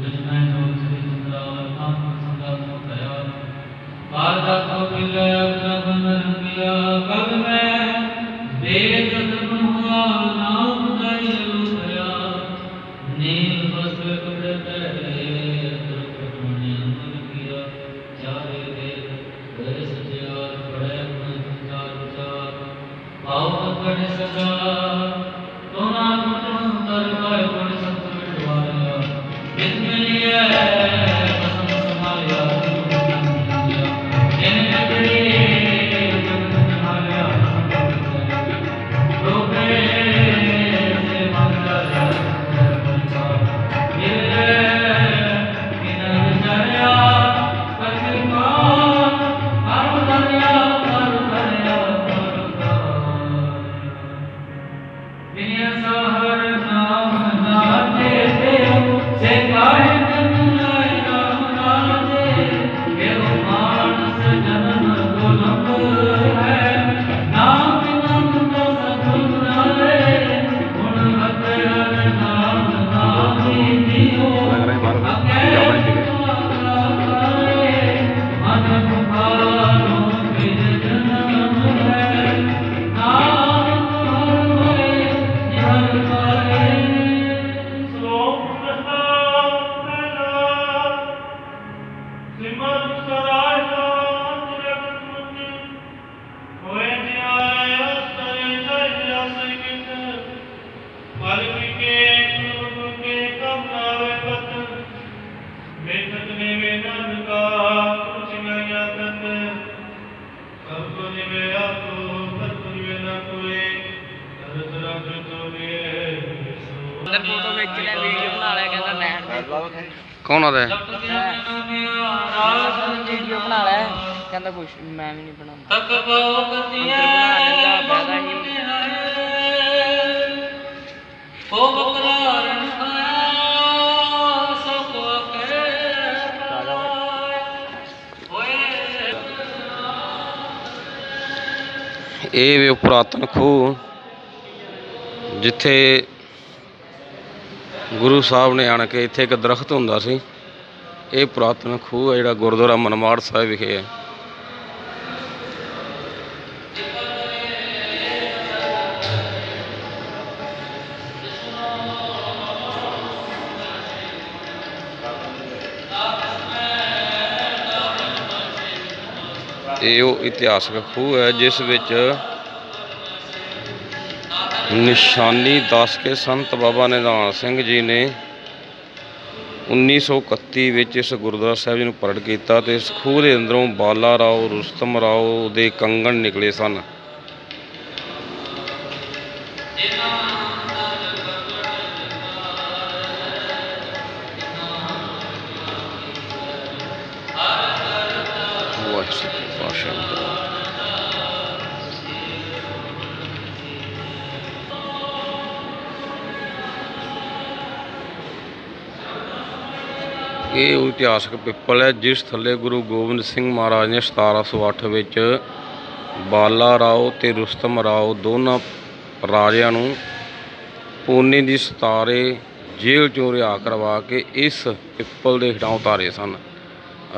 ਜਿਸ ਮੈਂ ਜੋ ਸ੍ਰੀ ਚੰਦਰਾ ਵਰਤਾ ਸੰਗਾ ਸੋ ਦਇਆ ਬਾਦ ਦਾ ਕੋ ਮਿਲਿਆ ਅੰਦਰ ਫੋਟੋ ਖਿੱਚ ਲੈ ਵੀਡੀਓ ਬਣਾ ਲੈ ਕਹਿੰਦਾ ਨੈਣ ਕੌਣ ਆਦਾ ਵੀਡੀਓ ਬਣਾ ਲੈ ਕਹਿੰਦਾ ਕੁਛ ਮੈਂ ਵੀ ਨਹੀਂ ਬਣਾਉਂਦਾ। ਤਕ ਪਾਉ ਕਤਿਆ ਬਣਾ ਲੈਂਦਾ, ਇਹ ਵੀ ਪੁਰਾਤਨ ਖੂਹ ਜਿੱਥੇ ਗੁਰੂ ਸਾਹਿਬ ਨੇ ਆਣ ਕੇ ਇੱਥੇ ਇੱਕ ਦਰਖਤ ਹੁੰਦਾ ਸੀ। ਇਹ ਪੁਰਾਤਨ ਖੂਹ ਹੈ, ਜਿਹੜਾ ਗੁਰਦੁਆਰਾ ਮਨਮਾੜ ਸਾਹਿਬ ਵਿਖੇ ਹੈ। ਇਹ ਉਹ ਇਤਿਹਾਸਕ ਖੂਹ ਹੈ, ਜਿਸ ਵਿੱਚ ਨਿਸ਼ਾਨੀ ਦੱਸ ਕੇ ਸੰਤ ਬਾਬਾ ਨਿਧਾਨ ਸਿੰਘ ਜੀ ਨੇ 1931 ਵਿੱਚ ਇਸ ਗੁਰਦੁਆਰਾ ਸਾਹਿਬ ਜੀ ਨੂੰ ਪ੍ਰਗਟ ਕੀਤਾ ਤੇ ਇਸ ਖੂਹ ਦੇ ਅੰਦਰੋਂ ਬਾਲਾ ਰਾਓ, ਰੁਸਤਮ ਰਾਓ ਦੇ ਕੰਗਣ ਨਿਕਲੇ ਸਨ। ਇਹ ਉਹ ਇਤਿਹਾਸਕ ਪਿੱਪਲ ਹੈ, ਜਿਸ ਥੱਲੇ ਗੁਰੂ ਗੋਬਿੰਦ ਸਿੰਘ ਮਹਾਰਾਜ ਨੇ 1708 ਵਿੱਚ ਬਾਲਾ ਰਾਓ ਤੇ ਰੁਸਤਮ ਰਾਓ ਦੋਨਾਂ ਰਾਜਿਆਂ ਨੂੰ ਪੂਨੇ ਦੀ ਸਤਾਰੇ ਜੇਲ੍ਹ ਚੋਂ ਰਿਹਾ ਕਰਵਾ ਕੇ ਇਸ ਪਿੱਪਲ ਦੇ ਹੇਠਾਂ ਉਤਾਰੇ ਸਨ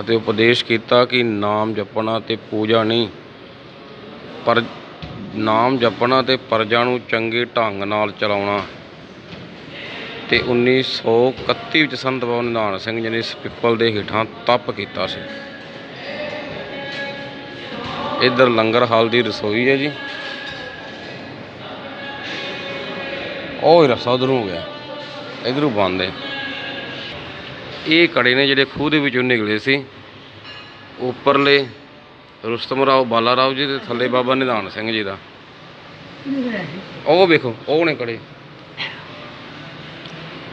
ਅਤੇ ਉਪਦੇਸ਼ ਕੀਤਾ ਕਿ ਨਾਮ ਜਪਣਾ ਤੇ ਪੂਜਾ ਨਹੀਂ, ਪਰ ਨਾਮ ਜਪਣਾ ਤੇ ਪਰਜਾ ਨੂੰ ਚੰਗੇ ਢੰਗ ਨਾਲ ਚਲਾਉਣਾ ਤੇ 1931 ਵਿੱਚ ਸੰਤ ਬਾਬਾ ਨਿਧਾਨ ਸਿੰਘ ਜੀ ਨੇ ਇਸ ਪਿੱਪਲ ਦੇ ਹੇਠਾਂ ਤਪ ਕੀਤਾ ਸੀ। ਇੱਧਰ ਲੰਗਰ ਹਾਲ ਦੀ ਰਸੋਈ ਹੈ ਜੀ। ਉਹ ਹੀ ਰਸਾ ਉਧਰੋਂ ਹੋ ਗਿਆ। ਇਧਰੋਂ ਬੰਦ ਹੈ। ਇਹ ਕੜੇ ਨੇ ਜਿਹੜੇ ਖੂਹ ਦੇ ਵਿੱਚੋਂ ਨਿਕਲੇ ਸੀ। ਉੱਪਰਲੇ ਰੁਸਤਮ ਰਾਓ ਬਾਲਾ ਰਾਓ ਜੀ ਦੇ ਥੱਲੇ ਬਾਬਾ ਨਿਧਾਨ ਸਿੰਘ ਜੀ ਦਾ। ਉਹ ਵੇਖੋ, ਉਹ ਨੇ ਕੜੇ